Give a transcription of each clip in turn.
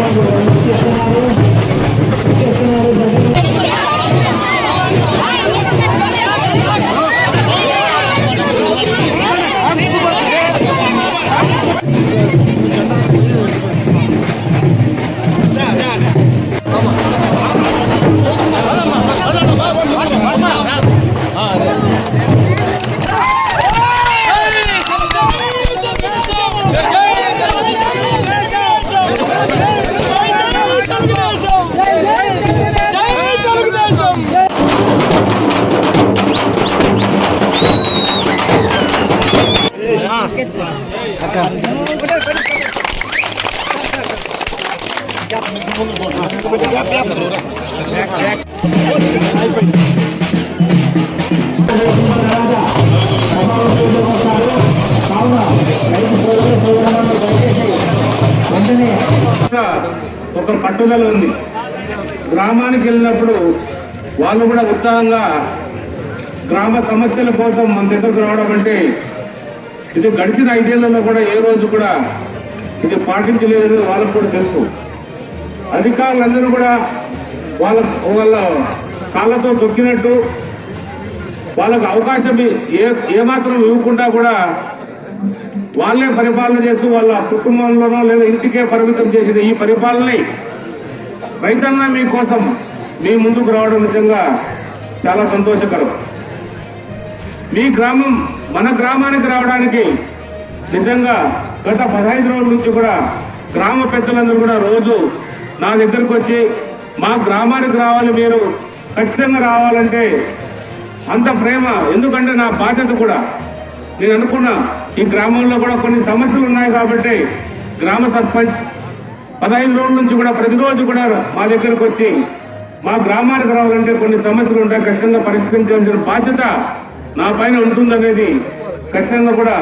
Não Thank you. కూడా ఒక పట్టుదల ఉంది. గ్రామానికి వెళ్ళినప్పుడు వాళ్ళు కూడా ఉత్సాహంగా గ్రామ సమస్యల కోసం మన దగ్గరకు రావడం అంటే ఇది గడిచిన ఐదేళ్ళలో కూడా ఏ రోజు కూడా ఇది పాటించలేదని వాళ్ళకు కూడా తెలుసు. అధికారులందరూ కూడా వాళ్ళ వాళ్ళ కాళ్ళతో తొక్కినట్టు వాళ్ళకు అవకాశం ఏ ఏమాత్రం ఇవ్వకుండా కూడా వాళ్ళే పరిపాలన చేస్తూ వాళ్ళ కుటుంబంలోనో లేదా ఇంటికే పరిమితం చేసిన ఈ పరిపాలనని రైతన్న మీకోసం మీ ముందుకు రావడం నిజంగా చాలా సంతోషకరం. మీ గ్రామం మన గ్రామానికి రావడానికి నిజంగా గత పదహైదు రోజుల నుంచి కూడా గ్రామ పెద్దలందరూ కూడా రోజు నా దగ్గరకు వచ్చి మా గ్రామానికి రావాలి మీరు ఖచ్చితంగా రావాలంటే అంత ప్రేమ ఎందుకంటే నా బాధ్యత కూడా. నేను అనుకున్నా ఈ గ్రామంలో కూడా కొన్ని సమస్యలు ఉన్నాయి కాబట్టి గ్రామ సర్పంచ్ పదహైదు రోజుల నుంచి కూడా ప్రతిరోజు కూడా మా దగ్గరకు వచ్చి మా గ్రామానికి రావాలంటే కొన్ని సమస్యలు ఉంటాయి ఖచ్చితంగా పరిష్కరించాల్సిన బాధ్యత నా పైన ఉంటుందనేది ఖచ్చితంగా కూడా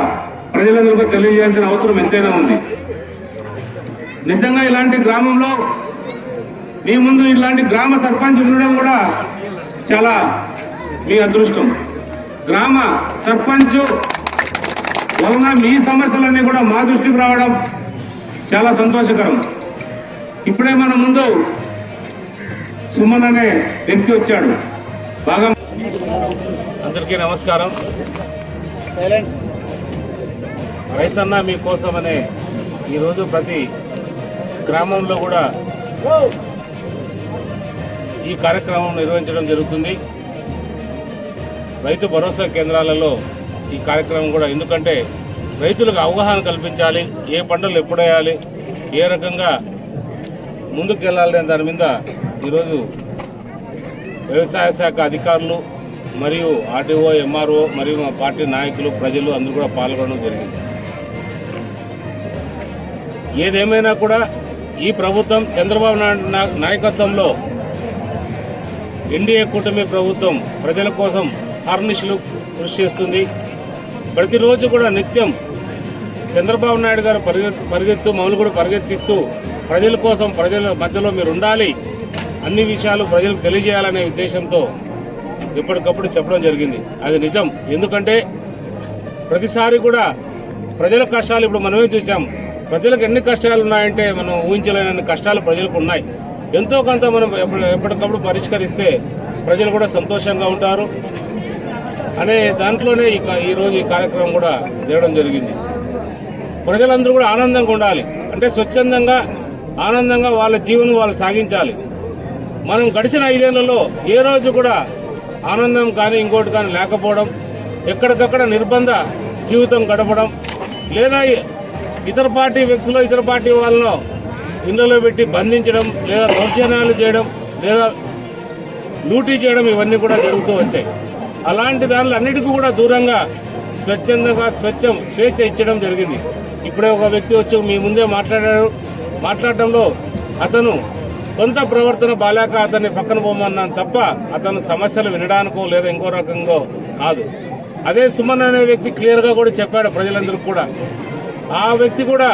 ప్రజలందరికీ తెలియజేయాల్సిన అవసరం ఎంతైనా ఉంది. నిజంగా ఇలాంటి గ్రామంలో మీ ముందు ఇలాంటి గ్రామ సర్పంచ్ ఉండడం కూడా చాలా మీ అదృష్టం. గ్రామ సర్పంచ్ వలన మీ సమస్యలన్నీ కూడా మా దృష్టికి రావడం చాలా సంతోషకరం. ఇప్పుడే మన ముందు సుమన్ అనే వ్యక్తి వచ్చాడు. బాగా అందరికీ నమస్కారం. రైతన్న మీకోసం అనే ఈరోజు ప్రతి గ్రామంలో కూడా ఈ కార్యక్రమం నిర్వహించడం జరుగుతుంది. రైతు భరోసా కేంద్రాలలో ఈ కార్యక్రమం కూడా. ఎందుకంటే రైతులకు అవగాహన కల్పించాలి ఏ పంటలు ఎప్పుడేయాలి ఏ రకంగా ముందుకెళ్ళాలనే దాని మీద ఈరోజు వ్యవసాయ శాఖ అధికారులు మరియు ఆర్టీఓ ఎంఆర్ఓ మరియు మా పార్టీ నాయకులు ప్రజలు అందరూ కూడా పాల్గొనడం జరిగింది. ఏదేమైనా కూడా ఈ ప్రభుత్వం చంద్రబాబు నాయుడు నాయకత్వంలో ఎన్డీఏ కూటమి ప్రభుత్వం ప్రజల కోసం హార్నిషులు కృషి చేస్తుంది. ప్రతిరోజు కూడా నిత్యం చంద్రబాబు నాయుడు గారు పరిగెత్తు పరిగెత్తు మమ్మల్ని కూడా పరిగెత్తిస్తూ ప్రజల కోసం ప్రజల మధ్యలో మీరు ఉండాలి. అన్ని విషయాలు ప్రజలకు తెలియజేయాలనే ఉద్దేశంతో ఎప్పటికప్పుడు చెప్పడం జరిగింది. అది నిజం. ఎందుకంటే ప్రతిసారి కూడా ప్రజల కష్టాలు ఇప్పుడు మనమే చూసాం ప్రజలకు ఎన్ని కష్టాలు ఉన్నాయంటే మనం ఊహించలేనన్ని కష్టాలు ప్రజలకు ఉన్నాయి. ఎంతో కొంత మనం ఎప్పటికప్పుడు పరిష్కరిస్తే ప్రజలు కూడా సంతోషంగా ఉంటారు. అనే దాంట్లోనే ఈ ఈరోజు ఈ కార్యక్రమం కూడా చేయడం జరిగింది. ప్రజలందరూ కూడా ఆనందంగా ఉండాలి. అంటే స్వచ్ఛందంగా ఆనందంగా వాళ్ళ జీవనం వాళ్ళు సాగించాలి. మనం గడిచిన ఐదేళ్ళలో ఏ రోజు కూడా ఆనందం కానీ ఇంకోటి కానీ లేకపోవడం ఎక్కడికక్కడ నిర్బంధ జీవితం గడపడం లేదా ఇతర పార్టీ వ్యక్తులు ఇతర పార్టీ వాళ్ళను ఇళ్ళలో పెట్టి బంధించడం లేదా దౌర్జన్యాలు చేయడం లేదా లూటీ చేయడం ఇవన్నీ కూడా జరుగుతూ వచ్చాయి. అలాంటి దానిలో అన్నిటికీ కూడా దూరంగా స్వచ్ఛందంగా స్వచ్ఛం స్వేచ్ఛ ఇచ్చడం జరిగింది. ఇప్పుడే ఒక వ్యక్తి వచ్చి మీ ముందే మాట్లాడారు. మాట్లాడటంలో అతను కొంత ప్రవర్తన బాలేక అతన్ని పక్కన పోమన్నాను తప్ప అతను సమస్యలు వినడానికో లేదా ఇంకో రకంగా కాదు. అదే సుమన్ అనే వ్యక్తి క్లియర్గా కూడా చెప్పాడు ప్రజలందరికీ కూడా. ఆ వ్యక్తి కూడా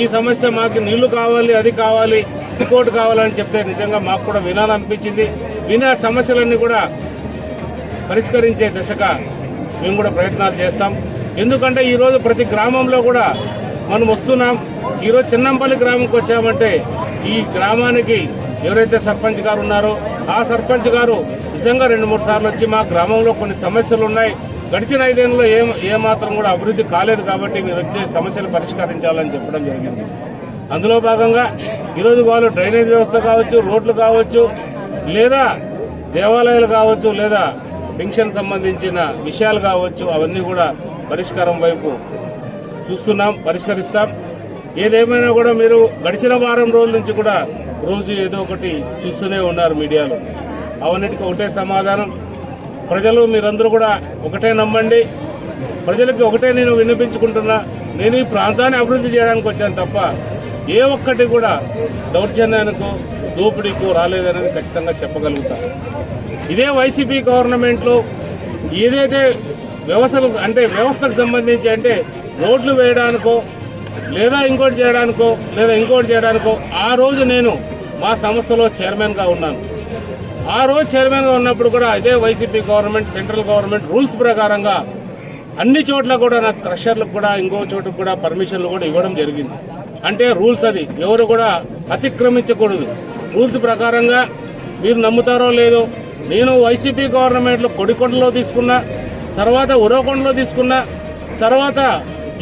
ఈ సమస్య మాకు నీళ్ళు కావాలి అది కావాలి ఇంకోటి కావాలని చెప్తే నిజంగా మాకు కూడా వినాలనిపించింది. వినే సమస్యలన్నీ కూడా పరిష్కరించే దిశగా మేము కూడా ప్రయత్నాలు చేస్తాం. ఎందుకంటే ఈరోజు ప్రతి గ్రామంలో కూడా మనం వస్తున్నాం. ఈరోజు చిన్నంపల్లి గ్రామంకి వచ్చామంటే ఈ గ్రామానికి ఎవరైతే సర్పంచ్ గారు ఉన్నారో ఆ సర్పంచ్ గారు నిజంగా రెండు మూడు సార్లు వచ్చి మా గ్రామంలో కొన్ని సమస్యలు ఉన్నాయి. గడిచిన ఐదేళ్ళలో ఏ ఏమాత్రం కూడా అభివృద్ధి కాలేదు కాబట్టి మీరు వచ్చే సమస్యలు పరిష్కరించాలని చెప్పడం జరిగింది. అందులో భాగంగా ఈరోజు వాళ్ళు డ్రైనేజ్ వ్యవస్థ కావచ్చు రోడ్లు కావచ్చు లేదా దేవాలయాలు కావచ్చు లేదా పెన్షన్ సంబంధించిన విషయాలు కావచ్చు అవన్నీ కూడా పరిష్కారం వైపు చూస్తున్నాం పరిష్కరిస్తాం. ఏదేమైనా కూడా మీరు గడిచిన వారం రోజుల నుంచి కూడా రోజు ఏదో ఒకటి చూస్తూనే ఉన్నారు మీడియాలో. అవన్నిటికీ ఒకటే సమాధానం. ప్రజలు మీరందరూ కూడా ఒకటే నమ్మండి. ప్రజలకి ఒకటే నేను వినిపించుకుంటున్నా నేను ఈ ప్రాంతాన్ని అభివృద్ధి చేయడానికి వచ్చాను తప్ప ఏ ఒక్కటి కూడా దౌర్జన్యానికి దోపిడీకు రాలేదనేది ఖచ్చితంగా చెప్పగలుగుతా. ఇదే వైసీపీ గవర్నమెంట్లో ఏదైతే వ్యవస్థలు అంటే వ్యవస్థకు సంబంధించి అంటే రోడ్లు వేయడానికో లేదా ఇంకోటి చేయడానికో లేదా ఇంకోటి చేయడానికో ఆ రోజు నేను మా సంస్థలో చైర్మన్గా ఉన్నాను. ఆ రోజు చైర్మన్గా ఉన్నప్పుడు కూడా ఇదే YCP government central government rules ప్రకారంగా అన్ని చోట్ల కూడా నాకు క్రషర్లకు కూడా ఇంకో చోటుకు కూడా పర్మిషన్లు కూడా ఇవ్వడం జరిగింది. అంటే రూల్స్ అది. ఎవరు కూడా అతిక్రమించకూడదు. రూల్స్ ప్రకారంగా మీరు నమ్ముతారో లేదో నేను వైసీపీ గవర్నమెంట్లో కొడికొండలో తీసుకున్నా తర్వాత ఉరవకొండలో తీసుకున్నా తర్వాత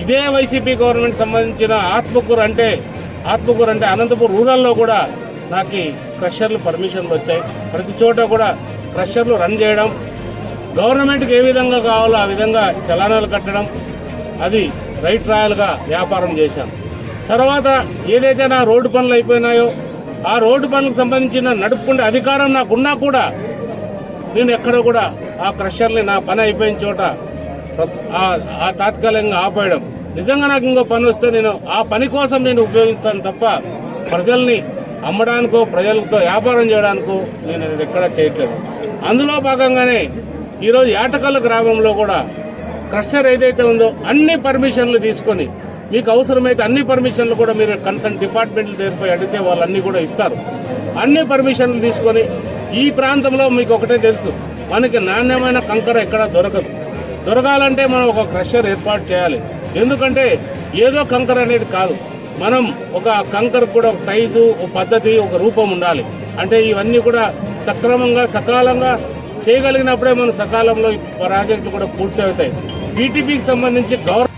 ఇదే వైసీపీ గవర్నమెంట్ సంబంధించిన ఆత్మకూరు అంటే ఆత్మకూరు అంటే అనంతపురం రూరల్లో కూడా నాకు క్రషర్లు పర్మిషన్లు వచ్చాయి. ప్రతి చోట కూడా క్రషర్లు రన్ చేయడం గవర్నమెంట్కి ఏ విధంగా కావాలో ఆ విధంగా చలానాలు కట్టడం అది రైట్ రాయల్గా వ్యాపారం చేశాను తర్వాత ఏదైతే నా రోడ్డు పనులు అయిపోయినాయో ఆ రోడ్డు పనులకు సంబంధించిన నడుపుకునే అధికారం నాకున్నా కూడా నేను ఎక్కడ కూడా ఆ క్రషర్ని నా పని అయిపోయిన చోట ప్రస్- ఆ- తాత్కాలికంగా ఆపేయడం. నిజంగా నాకు ఇంకో పని వస్తే నేను ఆ పని కోసం నేను ఉపయోగిస్తాను తప్ప ప్రజల్ని అమ్మడానికో ప్రజలతో వ్యాపారం చేయడానికో నేను ఎక్కడా చేయట్లేదు. అందులో భాగంగానే ఈరోజు ఏటకల్ గ్రామంలో కూడా క్రషర్ ఏదైతే ఉందో అన్ని పర్మిషన్లు తీసుకొని మీకు అవసరమైతే అన్ని పర్మిషన్లు కూడా మీరు కన్సర్న్ డిపార్ట్మెంట్ల దగ్గరపై అడిగితే వాళ్ళు అన్నీ కూడా ఇస్తారు. అన్ని పర్మిషన్లు తీసుకొని ఈ ప్రాంతంలో మీకు ఒకటే తెలుసు మనకి నాణ్యమైన కంకర ఎక్కడ దొరకదు. దొరకాలంటే మనం ఒక క్రషర్ ఏర్పాటు చేయాలి. ఎందుకంటే ఏదో కంకర అనేది కాదు. మనం ఒక కంకర కూడా ఒక సైజు ఒక పద్ధతి ఒక రూపం ఉండాలి. అంటే ఇవన్నీ కూడా సక్రమంగా సకాలంగా చేయగలిగినప్పుడే మన సకాలంలో ప్రాజెక్టు ప్రాజెక్టులు కూడా పూర్తి అవుతాయి. పీటీపీకి సంబంధించి గవర్నమెంట్